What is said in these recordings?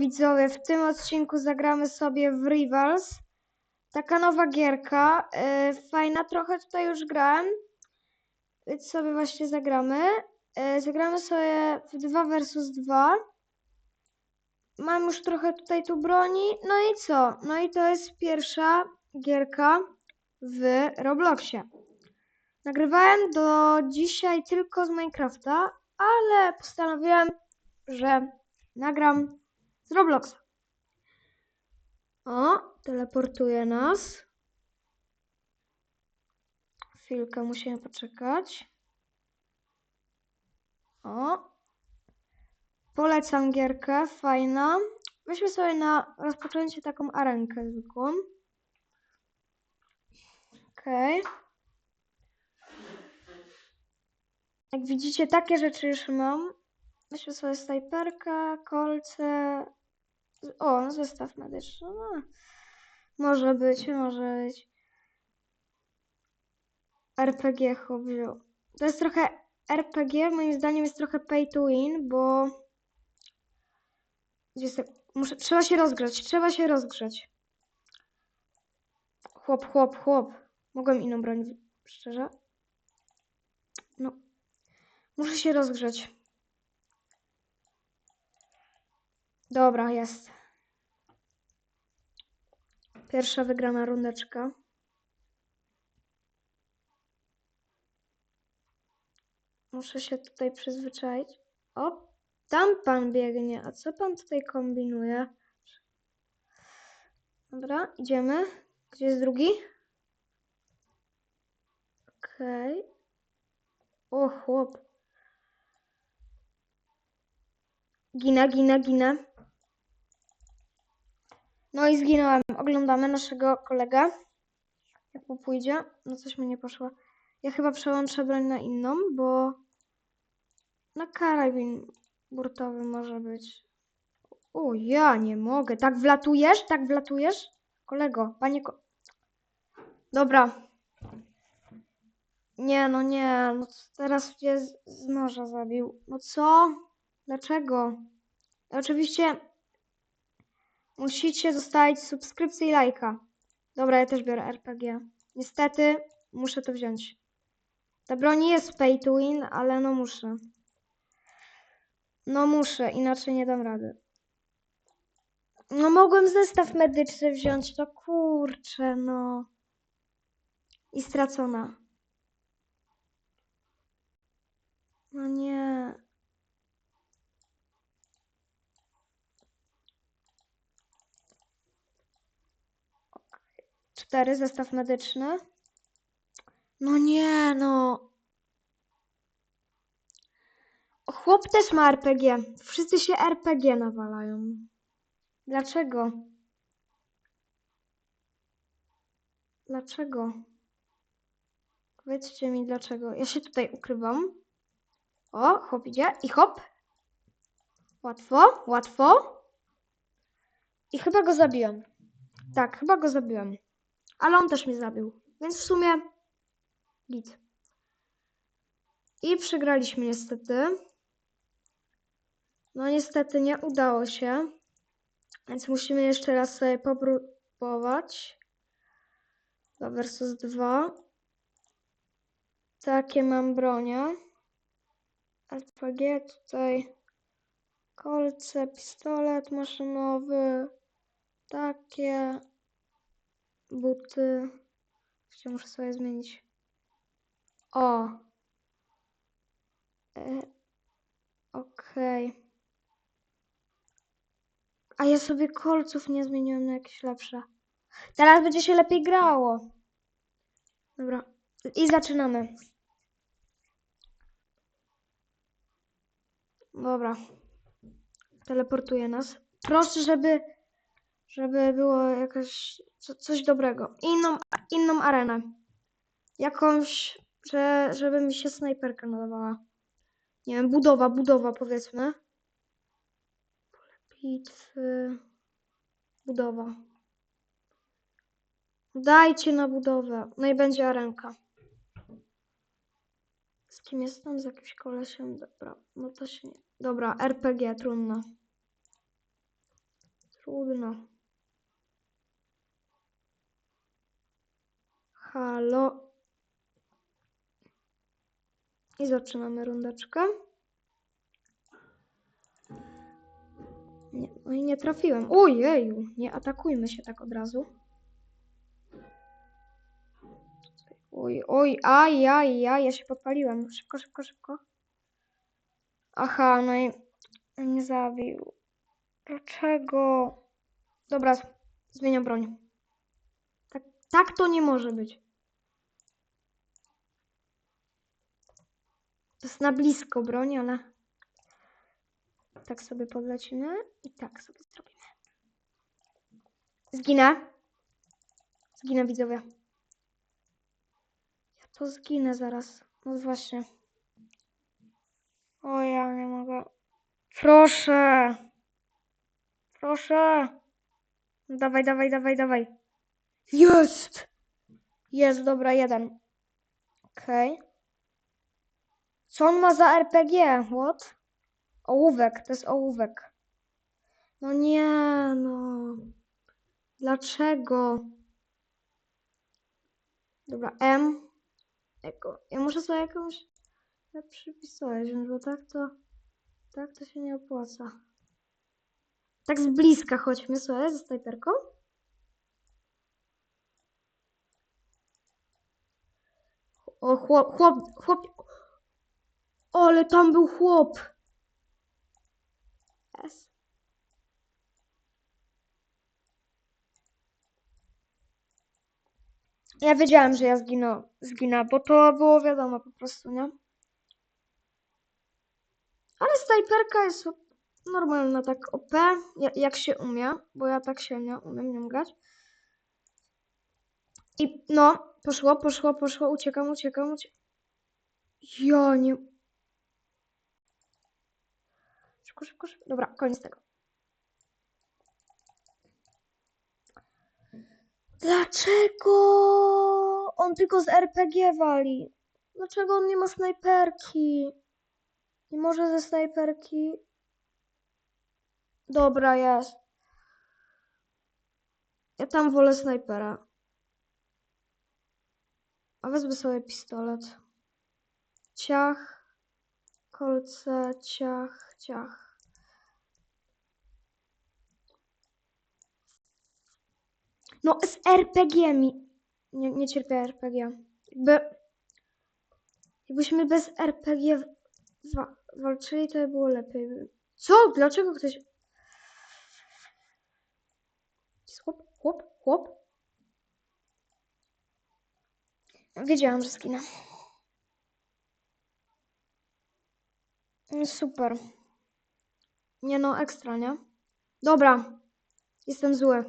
widzowie, w tym odcinku zagramy sobie w Rivals. Taka nowa gierka, yy, fajna, trochę tutaj już grałem, więc sobie właśnie zagramy. Yy, zagramy sobie w 2 versus 2. Mam już trochę tutaj tu broni, no i co? No i to jest pierwsza gierka w Robloxie. Nagrywałem do dzisiaj tylko z Minecrafta, ale postanowiłem, że nagram z Robloxa. O, teleportuje nas. Chwilkę musimy poczekać. O. Polecam gierkę, fajna. Weźmy sobie na rozpoczęcie taką arenkę zwykłą. Okej. Jak widzicie, takie rzeczy już mam. Weźmy sobie snajperkę, kolce. O, zestaw medyczny. No, może być, może być. RPG wziął. To jest trochę RPG, moim zdaniem jest trochę pay to win, bo... Muszę... Trzeba się rozgrzać, trzeba się rozgrzać. Chłop, chłop, chłop. Mogłem inną broń, szczerze. No. Muszę się rozgrzać. Dobra, jest. Pierwsza wygrana rundeczka. Muszę się tutaj przyzwyczaić. O, tam pan biegnie. A co pan tutaj kombinuje? Dobra, idziemy. Gdzie jest drugi? Okej. O, chłop. Ginę, ginę, ginę. No i zginąłem. Oglądamy naszego kolegę. Jak mu pójdzie. No coś mi nie poszło. Ja chyba przełączę broń na inną, bo na karabin burtowy może być. O, ja nie mogę. Tak wlatujesz? Tak wlatujesz? Kolego, panie ko... Dobra. Nie, no nie. No teraz z, z noża zabił. No co? Dlaczego? Oczywiście musicie zostawić subskrypcję i lajka. Dobra, ja też biorę RPG. Niestety muszę to wziąć. Ta broń jest pay to win, ale no muszę. No muszę, inaczej nie dam rady. No mogłem zestaw medyczny wziąć, to kurczę, no. I stracona. No nie. Cztery, zestaw medyczny. No nie, no. Chłop też ma RPG. Wszyscy się RPG nawalają. Dlaczego? Dlaczego? Powiedzcie mi dlaczego. Ja się tutaj ukrywam. O, chłop idzie i hop. Łatwo, łatwo. I chyba go zabiłem. Tak, chyba go zabiłem. Ale on też mnie zabił. Więc w sumie git. I przegraliśmy niestety. No niestety nie udało się. Więc musimy jeszcze raz sobie popróbować. 2 versus 2. Takie mam bronie. RPG tutaj. Kolce, pistolet maszynowy. Takie. Buty. Jeszcze muszę sobie zmienić. O. E, Okej. A ja sobie kolców nie zmieniłem na jakieś lepsze. Teraz będzie się lepiej grało. Dobra. I zaczynamy. Dobra. Teleportuje nas. Proszę, żeby, żeby było jakaś co, coś dobrego. Inną, inną arenę. Jakąś, że, żeby mi się snajperka nadawała. Nie wiem, budowa, budowa powiedzmy. Pole bitwy. Budowa. Dajcie na budowę. No i będzie arenka. Z kim jestem? Z jakimś kolesiem? Dobra, no to się nie... Dobra, RPG, trudno. Trudno. Halo. I zaczynamy rundeczkę. Nie, no i nie trafiłem. Ojeju, nie atakujmy się tak od razu. Oj, oj, aj, aj, aj, ja się podpaliłem. Szybko, szybko, szybko. Aha, no i nie zabił. Dlaczego? Dobra, zmieniam broń. Tak, to nie może być. To jest na blisko broń, ale tak sobie podlecimy i tak sobie zrobimy. Zginę. Zginę, widzowie. Ja to zginę zaraz. No właśnie. O, ja nie mogę. Proszę. Proszę. Dawaj, dawaj, dawaj, dawaj. Jest! Jest, dobra, jeden. Okej. Co on ma za RPG? What? Ołówek, to jest ołówek. No nie, no. Dlaczego? Dobra, M. Eko. Ja muszę sobie jakąś lepszy pistolet wziąć, bo tak to... Tak to się nie opłaca. Tak z bliska chodźmy sobie ze snajperką. O, chłop, chłop, chłop. O, ale tam był chłop. Yes. Ja wiedziałem, że ja zginę, zginę, bo to było wiadomo po prostu, nie? Ale snajperka jest normalna, tak OP, ja- jak się umie, bo ja tak się nie umiem nią grać. I no, poszło, poszło, poszło, uciekam, uciekam, uciekam. Ja nie... Szybko, szybko, szybko. Dobra, koniec tego. Dlaczego on tylko z RPG wali? Dlaczego on nie ma snajperki? Nie może ze snajperki? Dobra, jest. Ja tam wolę snajpera. A wezmę sobie pistolet. Ciach. Kolce, ciach, ciach. No, z RPG mi. Nie, nie cierpię RPG. Jakby. Jakbyśmy bez RPG wa- walczyli, to by było lepiej. Co? Dlaczego ktoś. Chłop, chłop, chłop. Wiedziałam, że skinę. Mm, Super. Nie no, ekstra, nie? Dobra. Jestem zły.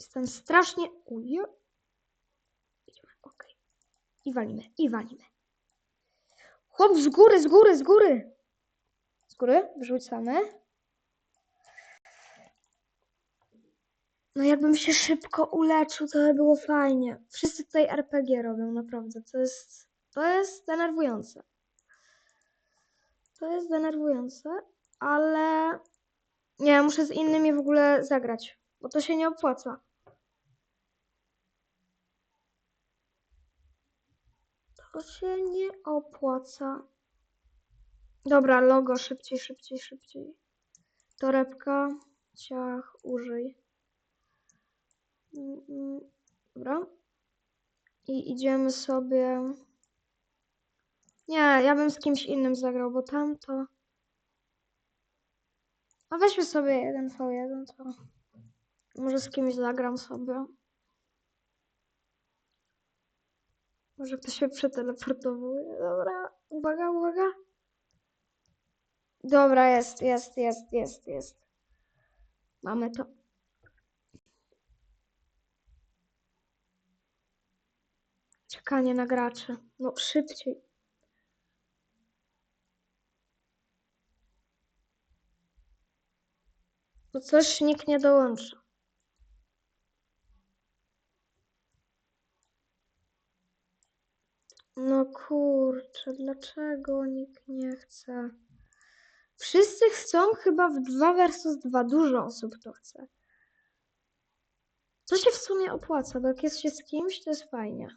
Jestem strasznie... Uj. Idziemy, okej. I walimy, i walimy. Chłop z góry, z góry, z góry. Z góry, wrzucamy. No jakbym się szybko uleczył, to by było fajnie. Wszyscy tutaj RPG robią, naprawdę. To jest... To jest denerwujące. To jest denerwujące, ale... Nie, muszę z innymi w ogóle zagrać, bo to się nie opłaca. To się nie opłaca. Dobra, logo, szybciej, szybciej, szybciej. Torebka, ciach, użyj. Dobra. I idziemy sobie... Nie, ja bym z kimś innym zagrał, bo tam to... A weźmy sobie jeden v1, to... Może z kimś zagram sobie. Może ktoś się przeteleportowuje. Dobra, uwaga, uwaga. Dobra, jest, jest, jest, jest, jest. Mamy to. Czekanie na graczy. No, szybciej. Bo coś nikt nie dołączy. No kurczę, dlaczego nikt nie chce Wszyscy chcą chyba w 2 versus 2. Dużo osób to chce. To się w sumie opłaca, bo jak jest się z kimś, to jest fajnie.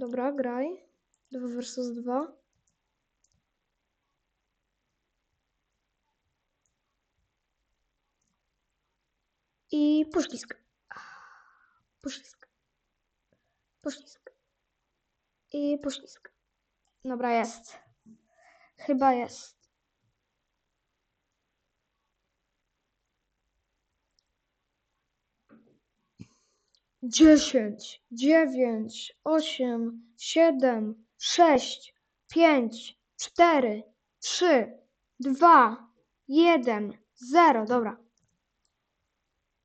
Dobra, graj. 2 versus 2. I poślizg. Poślizg. Poślizg. I poślizg. Dobra, jest. Chyba jest. Dziesięć, dziewięć, osiem, siedem, sześć, pięć, cztery, trzy, dwa, jeden, zero. Dobra.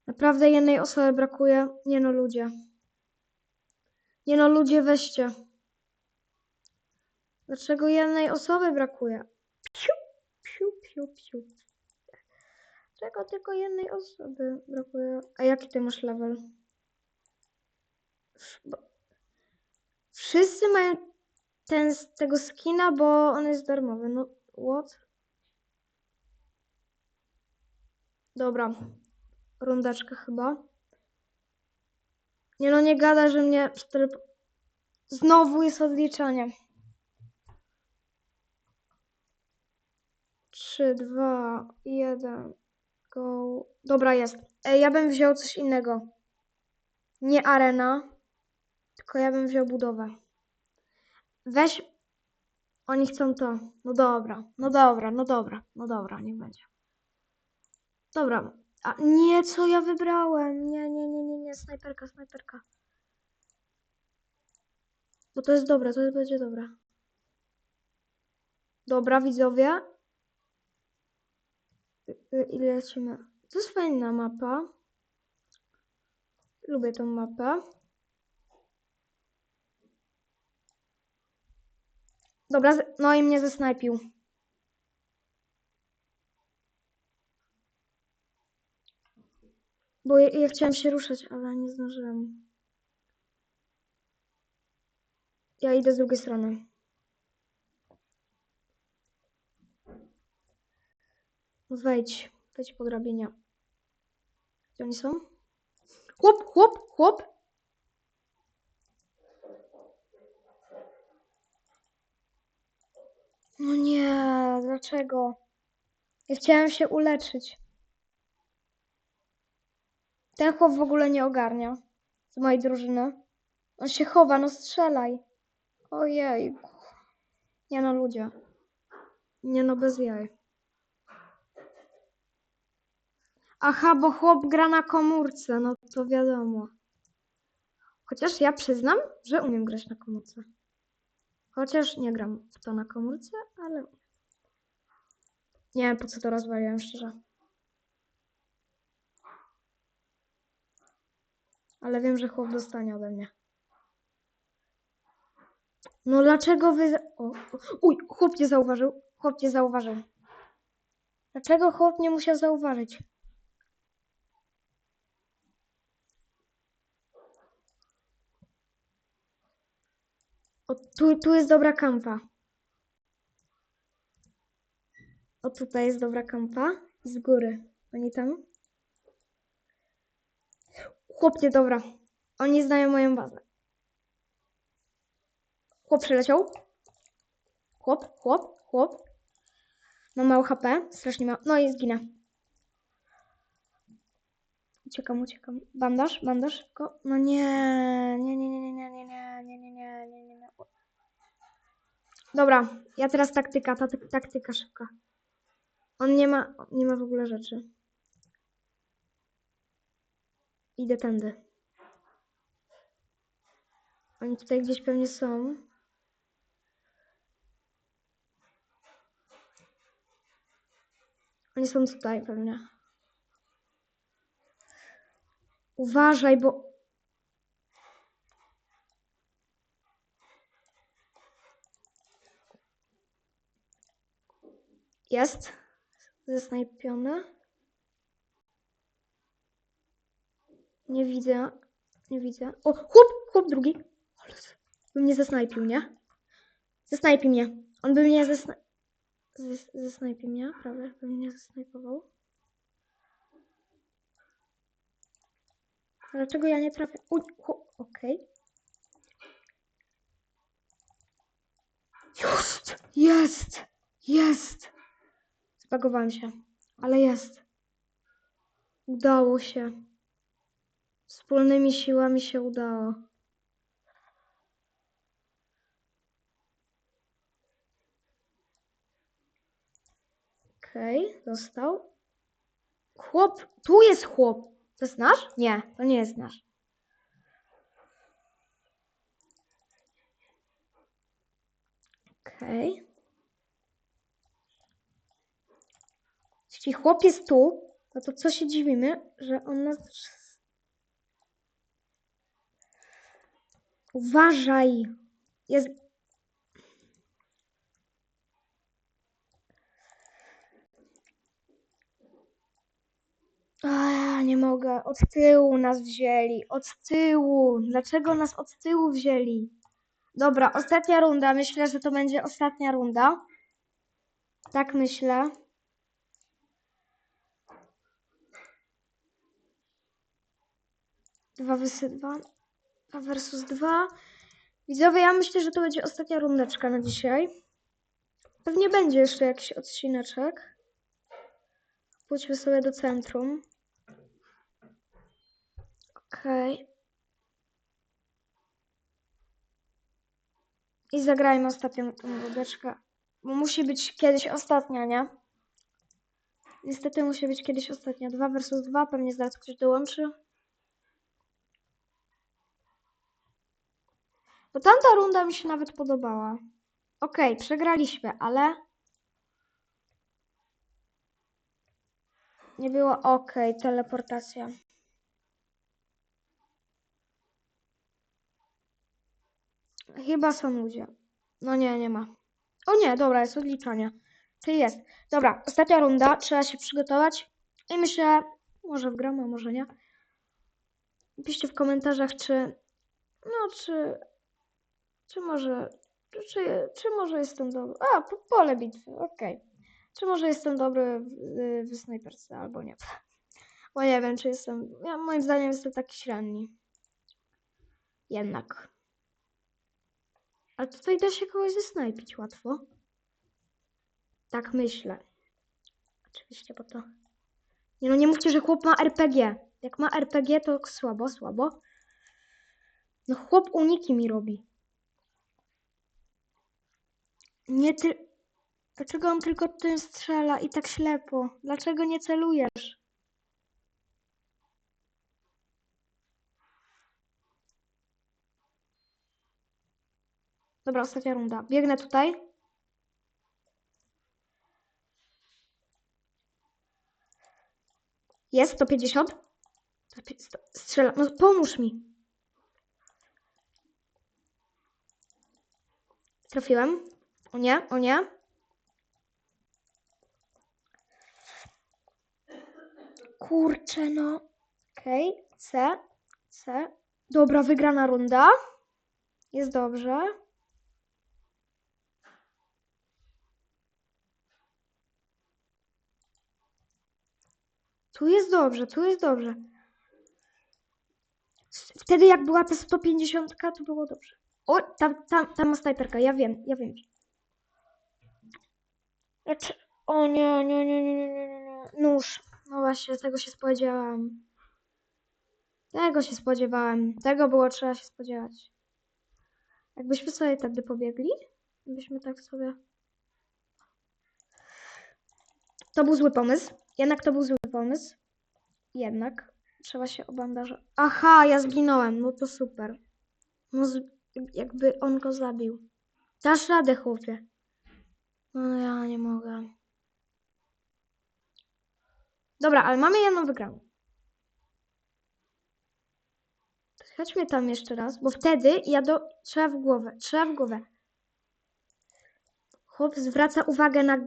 Naprawdę jednej osoby brakuje. Nie no, ludzie. Nie no, ludzie, weźcie. Dlaczego jednej osoby brakuje? Piu, piu, piu, piu. Dlaczego tylko jednej osoby brakuje? A jaki ty masz level? Wszyscy mają ten z tego skina, bo on jest darmowy. No, what? Dobra. Rundaczka chyba. Nie no, nie gada, że mnie. Znowu jest odliczanie. Trzy, dwa, jeden, go. Dobra, jest. Ja bym wziął coś innego. Nie arena, tylko ja bym wziął budowę. Weź. Oni chcą to. No dobra, no dobra, no dobra, no dobra, niech będzie. Dobra. A nie, co ja wybrałem? Nie, nie, nie, nie, nie, snajperka, snajperka. Bo to jest dobre, to będzie dobre. Dobra, widzowie. Y, y, Ile lecimy? To jest fajna mapa. Lubię tą mapę. Dobra, no i mnie zesnajpił. Bo ja, ja chciałem się ruszać, ale nie zdążyłem. Ja idę z drugiej strony. Wejdź, wejdź po drabinie. Gdzie oni są? Chłop, chłop, chłop! No nie, dlaczego? Ja chciałem się uleczyć. Ten chłop w ogóle nie ogarnia z mojej drużyny. On się chowa, no strzelaj. Ojej. Nie no, ludzie. Nie no, bez jaj. Aha, bo chłop gra na komórce, no to wiadomo. Chociaż ja przyznam, że umiem grać na komórce. Chociaż nie gram w to na komórce, ale... Nie wiem, po co to rozwaliłem, szczerze. Ale wiem, że chłop dostanie ode mnie. No dlaczego wy... o, uj, chłop nie zauważył. Chłop nie zauważył. Dlaczego chłop nie musiał zauważyć? O, tu, tu jest dobra kampa. O, tutaj jest dobra kampa. Z góry. Oni tam. Chłopie, dobra. Oni znają moją bazę. Chłop przeleciał. Chłop, chłop, chłop. Mam mało HP. Strasznie mało. No i zginę. Uciekam, uciekam. Bandaż, bandaż. No nie, nie, nie, nie, nie, nie. Dobra, ja teraz taktyka, ta, taktyka szybka. On nie ma, nie ma w ogóle rzeczy. Idę tędy. Oni tutaj gdzieś pewnie są. Oni są tutaj pewnie. Uważaj, bo... Jest. Zasnajpiony. Nie widzę. Nie widzę. O, chłop! Chłop drugi. By mnie zasnajpił, nie? Zesnajpi mnie. On by mnie zesna... Zes mnie, prawie by mnie zesnajpował. Dlaczego ja nie trafię? Uj, okej. Jest! Jest! Jest! Zbagowałem się, ale jest. Udało się. Wspólnymi siłami się udało. Okej, dostał. Chłop, tu jest chłop. To jest nasz? Nie, to nie jest nasz. Okej. Jeśli chłop jest tu, no to co się dziwimy, że on nas... Uważaj! Jest... A, nie mogę. Od tyłu nas wzięli. Od tyłu. Dlaczego nas od tyłu wzięli? Dobra, ostatnia runda. Myślę, że to będzie ostatnia runda. Tak myślę. Dwa wysy dwa. Dwa versus dwa. Widzowie, ja myślę, że to będzie ostatnia rundeczka na dzisiaj. Pewnie będzie jeszcze jakiś odcineczek. Pójdźmy sobie do centrum. Okej. I zagrajmy ostatnią tą rundeczkę. Bo musi być kiedyś ostatnia, nie? Niestety musi być kiedyś ostatnia. 2 versus 2, pewnie zaraz ktoś dołączy. Bo tamta runda mi się nawet podobała. Okej, przegraliśmy, ale... Nie było okej, teleportacja. Chyba są ludzie. No nie, nie ma. O nie, dobra, jest odliczanie. Czyli jest. Dobra, ostatnia runda, trzeba się przygotować. I myślę, może wgramy, a może nie. Piszcie w komentarzach, czy... No, czy... Czy może... Czy, czy może jestem dobry? A, po- pole bitwy, okej. Czy może jestem dobry w, w snajperce, albo nie. Bo nie wiem, czy jestem... Ja, moim zdaniem jestem taki średni. Jednak. Ale tutaj da się kogoś zesnajpić łatwo. Tak myślę. Oczywiście, bo to... Nie no, nie mówcie, że chłop ma RPG. Jak ma RPG, to słabo, słabo. No chłop uniki mi robi. Nie ty... Dlaczego on tylko tym strzela i tak ślepo? Dlaczego nie celujesz? Dobra, ostatnia runda. Biegnę tutaj. Jest 150. Sto- Strzela. No pomóż mi. Trafiłem. O nie, o nie. Kurczę, no. Okej, C, C. Dobra, wygrana runda. Jest dobrze. Tu jest dobrze, tu jest dobrze. Wtedy jak była ta 150, to było dobrze. O, tam, tam, tam ma snajperka, ja wiem, ja wiem. Znaczy, o nie, nie, nie, nie, nie, nie, nie, nie. Nóż. No właśnie, tego się spodziewałam. Tego się spodziewałem. Tego było trzeba się spodziewać. Jakbyśmy sobie tędy pobiegli, byśmy tak sobie... To był zły pomysł. Jednak to był zły pomysł. Jednak trzeba się obandażować. Aha, ja zginąłem. No to super. No jakby on go zabił. Dasz radę, chłopie. No ja nie mogę. Dobra, ale mamy jedną wygraną. Chodźmy tam jeszcze raz, bo wtedy ja do... Trzeba w głowę, trzeba w głowę. Chłop zwraca uwagę na...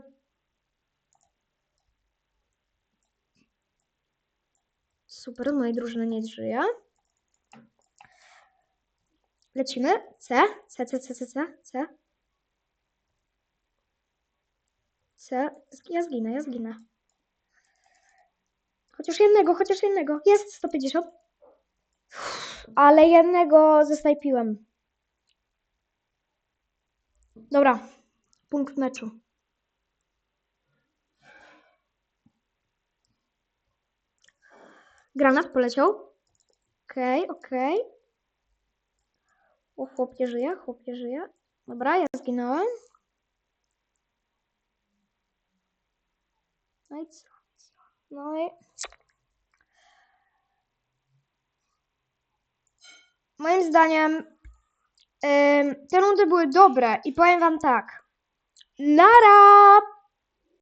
Super, mojej drużyny nie żyje. Lecimy. C, C, C, C, C, C, C. C. Ja zginę, ja zginę. Chociaż jednego, chociaż jednego. Jest 150. Ale jednego zesnajpiłem. Dobra. Punkt meczu. Granat poleciał. Okej, okej. O, chłop nie żyje, chłop nie żyje. Dobra, ja zginąłem. No? No i... Moim zdaniem te rundy były dobre i powiem wam tak. Nara!